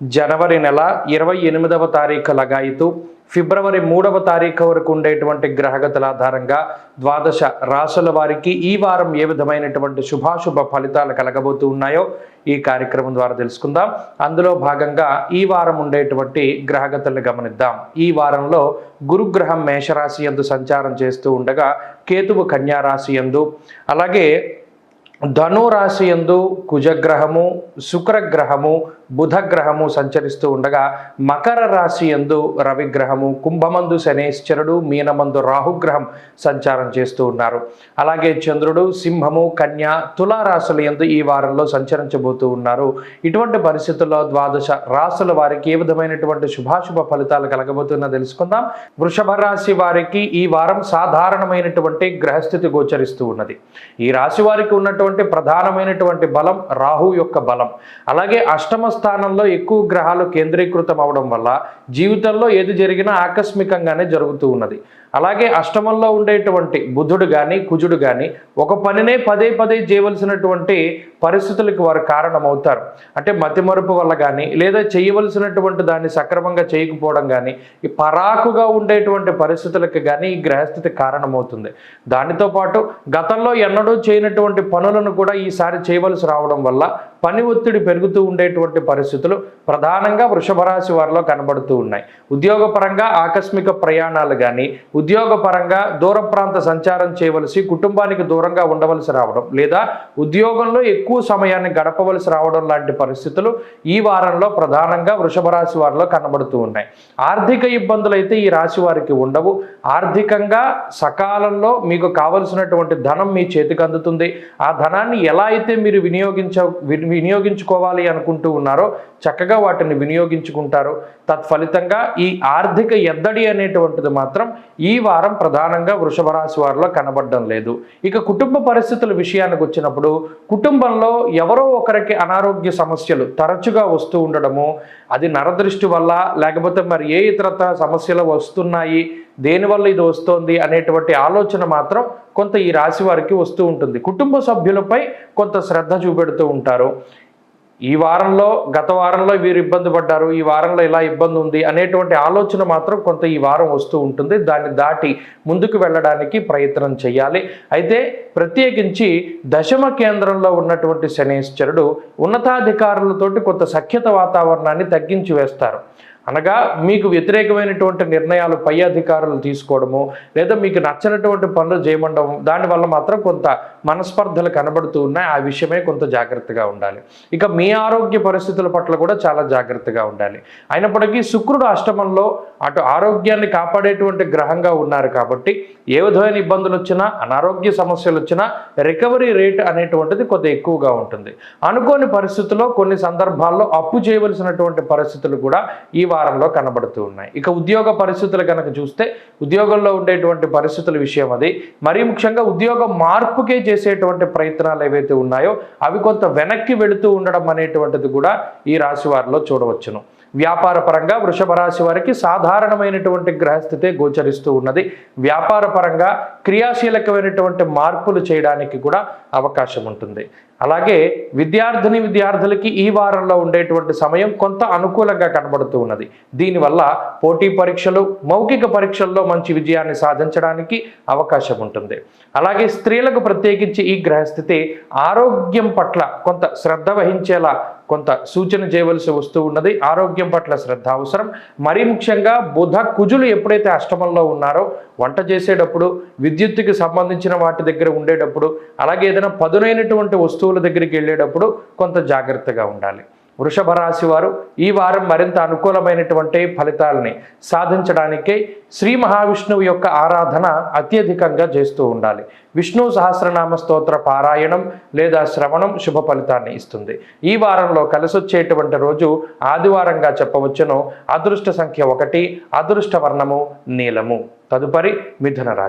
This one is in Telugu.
జనవరి నెల ఇరవై ఎనిమిదవ తారీఖు లగాయితు ఫిబ్రవరి మూడవ తారీఖు వరకు ఉండేటువంటి గ్రహగతుల ఆధారంగా ద్వాదశ రాశుల వారికి ఈ వారం ఏ విధమైనటువంటి శుభాశుభ ఫలితాలు కలగబోతూ ఉన్నాయో ఈ కార్యక్రమం ద్వారా తెలుసుకుందాం. అందులో భాగంగా ఈ వారం ఉండేటువంటి గ్రహగతులను గమనిద్దాం. ఈ వారంలో గురుగ్రహం మేషరాశి యందు సంచారం చేస్తూ ఉండగా కేతువు కన్యారాశి ఎందు యందు అలాగే ధను రాశి యందు కుజగ్రహము శుక్రగ్రహము బుధగ్రహము సంచరిస్తూ ఉండగా మకర రాశి యందు రవిగ్రహము కుంభమందు శనేశ్వరుడు మీనమందు రాహుగ్రహం సంచారం చేస్తూ ఉన్నారు. అలాగే చంద్రుడు సింహము కన్య తులారాశుల యందు ఈ వారంలో సంచరించబోతూ ఉన్నారు. ఇటువంటి పరిస్థితుల్లో ద్వాదశ రాశుల వారికి ఏ విధమైనటువంటి శుభాశుభ ఫలితాలు కలగబోతున్నా తెలుసుకుందాం. వృషభ రాశి వారికి ఈ వారం సాధారణమైనటువంటి గ్రహస్థితి గోచరిస్తూ ఉన్నది. ఈ రాశి వారికి ఉన్నటువంటి ప్రధానమైనటువంటి బలం రాహు యొక్క బలం. అలాగే అష్టమ స్థానంలో ఎక్కువ గ్రహాలు కేంద్రీకృతం అవడం వల్ల జీవితంలో ఏది జరిగినా ఆకస్మికంగానే జరుగుతూ ఉన్నది. అలాగే అష్టమంలో ఉండేటువంటి బుధుడు కానీ కుజుడు కానీ ఒక పనినే పదే పదే చేయవలసినటువంటి పరిస్థితులకు వారు కారణమవుతారు. అంటే మతిమరుపు వల్ల కానీ లేదా చేయవలసినటువంటి దాన్ని సక్రమంగా చేయకపోవడం కానీ ఈ పరాకుగా ఉండేటువంటి పరిస్థితులకు కానీ ఈ గ్రహస్థితి కారణమవుతుంది. దానితో పాటు గతంలో ఎన్నడూ చేయనటువంటి పనులను కూడా ఈసారి చేయవలసి రావడం వల్ల పని ఒత్తిడి పెరుగుతూ ఉండేటువంటి పరిస్థితులు ప్రధానంగా వృషభ రాశి వారిలో కనబడుతూ ఉన్నాయి. ఉద్యోగపరంగా ఆకస్మిక ప్రయాణాలు కానీ ఉద్యోగపరంగా దూర ప్రాంత సంచారం చేయవలసి కుటుంబానికి దూరంగా ఉండవలసి రావడం లేదా ఉద్యోగంలో ఎక్కువ సమయాన్ని గడపవలసి రావడం లాంటి పరిస్థితులు ఈ వారంలో ప్రధానంగా వృషభ రాశి వారిలో కనబడుతూ ఉన్నాయి. ఆర్థిక ఇబ్బందులు అయితే ఈ రాశి వారికి ఉండవు. ఆర్థికంగా సకాలంలో మీకు కావలసినటువంటి ధనం మీ చేతికి అందుతుంది. ఆ ధనాన్ని ఎలా అయితే మీరు వినియోగించ వి- వినియోగించుకోవాలి అనుకుంటూ ఉన్నారో చక్కగా వాటిని వినియోగించుకుంటారు తత్ఫలితంగా ఈ ఆర్థిక ఎద్దడి అనేటువంటిది మాత్రం ఈ వారం ప్రధానంగా వృషభ రాశి వారిలో కనబడడం లేదు. ఇక కుటుంబ పరిస్థితుల విషయానికి వచ్చినప్పుడు కుటుంబంలో ఎవరో ఒకరికి అనారోగ్య సమస్యలు తరచుగా వస్తూ ఉండడము అది నరదృష్టి వల్ల లేకపోతే మరి ఏ ఇతరత సమస్యలు వస్తున్నాయి దేనివల్ల ఇది వస్తోంది అనేటువంటి ఆలోచన మాత్రం కొంత ఈ రాశి వారికి వస్తూ ఉంటుంది. కుటుంబ సభ్యులపై కొంత శ్రద్ధ చూపెడుతూ ఉంటారు. ఈ వారంలో గత వారంలో వీరు ఇబ్బంది పడ్డారు ఈ వారంలో ఇలా ఇబ్బంది ఉంది అనేటువంటి ఆలోచన మాత్రం కొంత ఈ వారం వస్తూ ఉంటుంది. దాన్ని దాటి ముందుకు వెళ్ళడానికి ప్రయత్నం చేయాలి. అయితే ప్రత్యేకించి దశమ కేంద్రంలో ఉన్నటువంటి శనేశ్వరుడు ఉన్నతాధికారులతోటి కొంత సఖ్యత వాతావరణాన్ని తగ్గించి వేస్తారు. అనగా మీకు వ్యతిరేకమైనటువంటి నిర్ణయాలు పై అధికారులు తీసుకోవడము లేదా మీకు నచ్చినటువంటి పనులు చేయమండము. దానివల్ల మాత్రం కొంత మనస్పర్ధలు కనబడుతూ ఉన్నాయి. ఆ విషయమే కొంత జాగ్రత్తగా ఉండాలి. ఇక మీ ఆరోగ్య పరిస్థితుల పట్ల కూడా చాలా జాగ్రత్తగా ఉండాలి. అయినప్పటికీ శుక్రుడు అష్టమంలో అటు ఆరోగ్యాన్ని కాపాడేటువంటి గ్రహంగా ఉన్నారు కాబట్టి ఏ విధమైన ఇబ్బందులు వచ్చినా అనారోగ్య సమస్యలు వచ్చినా రికవరీ రేట్ అనేటువంటిది కొంత ఎక్కువగా ఉంటుంది. అనుకోని పరిస్థితుల్లో కొన్ని సందర్భాల్లో అప్పు చేయవలసినటువంటి పరిస్థితులు కూడా ఈ వారంలో కనబడుతూ ఉన్నాయి. ఇక ఉద్యోగ పరిస్థితులు కనుక చూస్తే ఉద్యోగంలో ఉండేటువంటి పరిస్థితుల విషయం అది. మరీ ముఖ్యంగా ఉద్యోగ మార్పుకే చేసేటువంటి ప్రయత్నాలు ఏవైతే ఉన్నాయో అవి కొంత వెనక్కి వెళుతూ ఉండడం అనేటువంటిది కూడా ఈ రాశి వారిలో చూడవచ్చును. వ్యాపార పరంగా వృషభ రాశి వారికి సాధారణమైనటువంటి గ్రహస్థితే గోచరిస్తూ ఉన్నది. వ్యాపార పరంగా క్రియాశీలకమైనటువంటి మార్పులు చేయడానికి కూడా అవకాశం ఉంటుంది. అలాగే విద్యార్థిని విద్యార్థులకి ఈ వారంలో ఉండేటువంటి సమయం కొంత అనుకూలంగా కనబడుతూ ఉన్నది. దీనివల్ల పోటీ పరీక్షలు మౌఖిక పరీక్షల్లో మంచి విజయాన్ని సాధించడానికి అవకాశం ఉంటుంది. అలాగే స్త్రీలకు ప్రత్యేకించి ఈ గ్రహస్థితి ఆరోగ్యం పట్ల కొంత శ్రద్ధ వహించేలా కొంత సూచన చేయవలసి వస్తూ ఉన్నది. ఆరోగ్యం పట్ల శ్రద్ధ అవసరం. మరీ ముఖ్యంగా బుధ కుజులు ఎప్పుడైతే అష్టమంలో ఉన్నారో వంట చేసేటప్పుడు విద్యుత్తుకి సంబంధించిన వాటి దగ్గర ఉండేటప్పుడు అలాగే ఏదైనా పదునైనటువంటి వస్తువుల దగ్గరికి వెళ్ళేటప్పుడు కొంత జాగ్రత్తగా ఉండాలి. వృషభ రాశి వారు ఈ వారం మరింత అనుకూలమైనటువంటి ఫలితాలని సాధించడానికే శ్రీ మహావిష్ణువు యొక్క ఆరాధన అత్యధికంగా చేస్తూ ఉండాలి. విష్ణు సహస్రనామ స్తోత్ర పారాయణం లేదా శ్రవణం శుభ ఫలితాన్ని ఇస్తుంది. ఈ వారంలో కలిసొచ్చేటువంటి రోజు ఆదివారంగా చెప్పవచ్చును. అదృష్ట సంఖ్య ఒకటి అదృష్ట వర్ణము నీలము. తదుపరి మిథున రాశి.